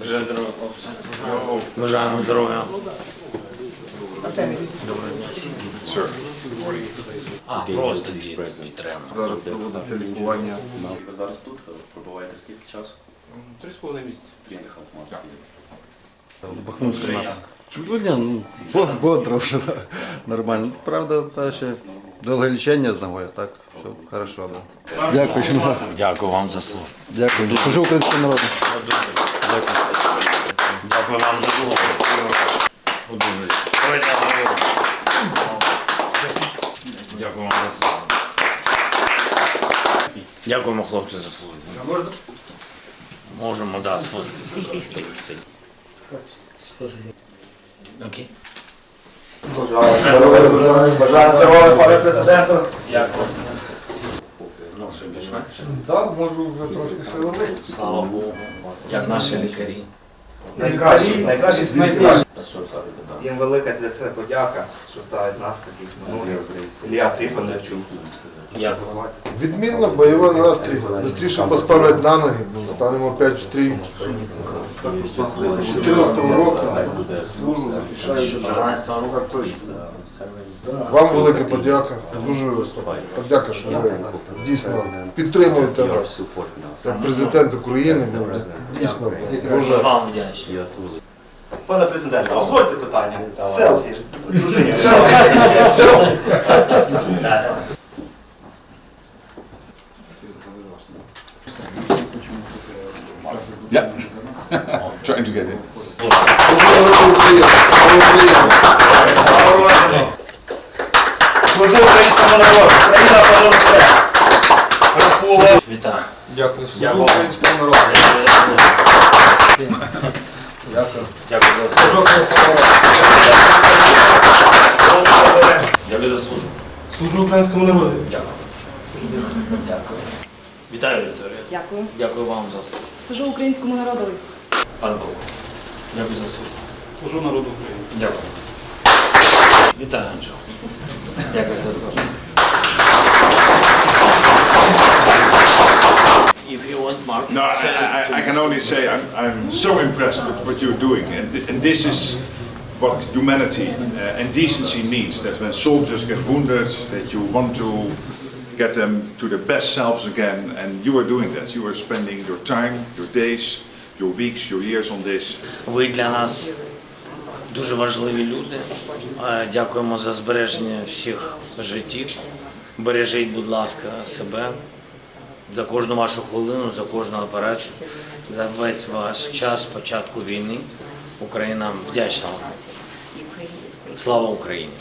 Бажаю здоров'я, хлопці. Бажаємо здоров'я. Доброго. А, просто дві треба. Зараз проводиться лікування. Ви зараз тут пробуваєте скільки часу? Три з половиною місяці. Москві. Бахмутську нас. Чудово, ну, бодро вже, да. нормально. Правда, та ще довге лічення з ногою, так, все хорошо, да. Дякую. ну, Дякую вам за службу. Дякую. Служу українському народу. Дякую вам за. Одужуйте. Дякую вам за службу. Дякуємо, хлопці, за службу. Можна? Можемо, да, сфоткати. Окей. Бажаю здоров'я, пане президенту. Ну, що більш-менш. Так, можу вже трошки шевелити. Слава Богу. Як наші лікарі. Найкращі, найкращі світі. наші. Їм велика це все подяка, що ставить нас таких минулих. Ілля Трифоновичу. Дякую. Відмінно бойовий настрій. Бистріше поставлять на ноги, бо станемо опять в стрій. З 14-го року служу захищаю. 12 року. Так точно. Вам велика подяка. Дуже подяка, що ви дійсно підтримуєте нас. Як президент України, ну, дійсно дуже Вам вдячний. Пане президенте, дозвольте питання. Селфі. Дружині. Trying to get Україні! Служу українському народу. Україна понад все. Вітаю. Служу українському народу! Дякую за службу. Служу українському народу. Дякую. Дякую. Вітаю, Вікторія. Дякую. Дякую вам за службу. Служу українському народові. Пане Павло. Дякую за службу. Служу народу України. Дякую. Вітаю, Анджел. Дякую за службу. No, I, send it to I, I can only say I'm, I'm so impressed with what you're doing, and, th- and this is what humanity uh, and decency means. That when soldiers get wounded, that you want to get them to their best selves again, and you are doing that. You are spending your time, your days, your weeks, your years on this. Ви для нас дуже важливі люди. Е, Дякуємо за збереження всіх життів. Бережіть, будь ласка, себе За кожну вашу хвилину, за кожну операцію, за весь ваш час початку війни. Україна вдячна вам. Слава Україні!